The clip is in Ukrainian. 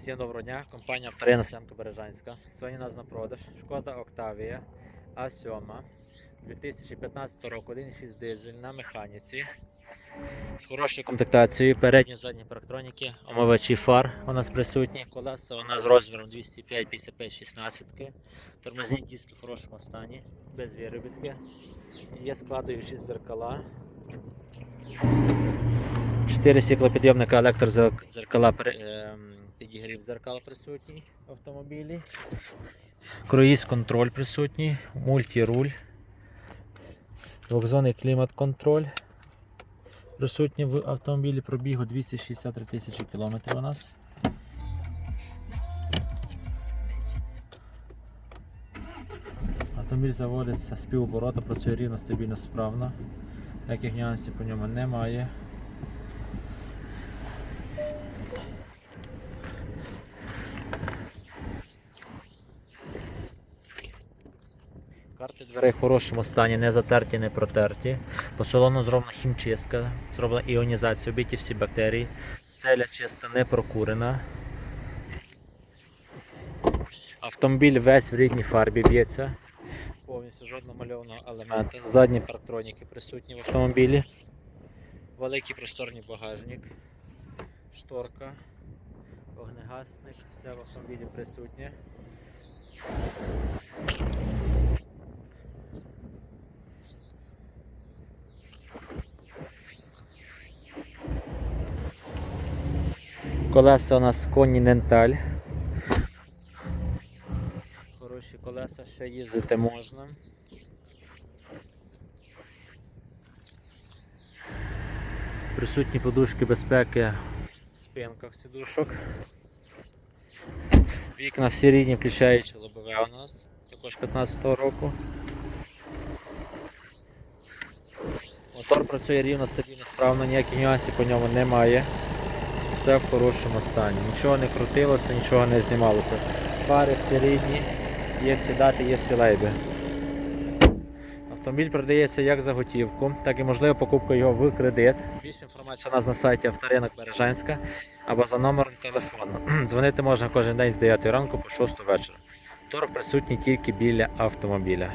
Всім доброго дня, компанія Авторина Семка Бережанська. Сьогодні у нас на продаж. Шкода Октавія А7 2015 року. 1.6 дизель на механіці. З хорошою комплектацією, передні задні парктроніки, омивачі фар у нас присутні, колеса у нас з розміром 205 55 16 тормозні диски в хорошому стані, без виробітки. Є складуючі зеркала. Чотири стеклопідйомника електрозеркала ем, підігрів зеркала присутній в автомобілі. Круїз контроль присутній, мультіруль, двохзонний клімат-контроль. Присутній в автомобілі пробігу 263 тисячі кілометрів у нас. Автомобіль заводиться з півоборота, працює рівно, стабільно, справно. Таких нюансів по ньому немає. Карти дверей в хорошому стані, не затерті, не протерті. По салону зроблена хімчистка, зроблена іонізація, вбиті всі бактерії. Стеля чиста, не прокурена. Автомобіль весь в рідній фарбі б'ється. Повністю жодного мальованого елемента. Задні партроніки присутні в автомобілі. Великий просторний багажник, шторка, вогнегасник, все в автомобілі присутнє. Колеса у нас Continental. Хороші колеса, ще їздити можна. Присутні подушки безпеки в спинках сидушок. Вікна всі рідні, включаючи лобове у нас, також 15-го року. Мотор працює рівно, стабільно, справно, ніяких нюансів по ньому немає. Все в хорошому стані. Нічого не крутилося, нічого не знімалося. Фари всі рідні, є всі дати, є всі лейби. Автомобіль продається як за готівку, так і можлива покупка його в кредит. Більше інформації у нас на сайті Авторинок Бережанська або за номером телефону. Дзвонити можна кожен день з 9 ранку по 6 вечора. Торг присутній тільки біля автомобіля.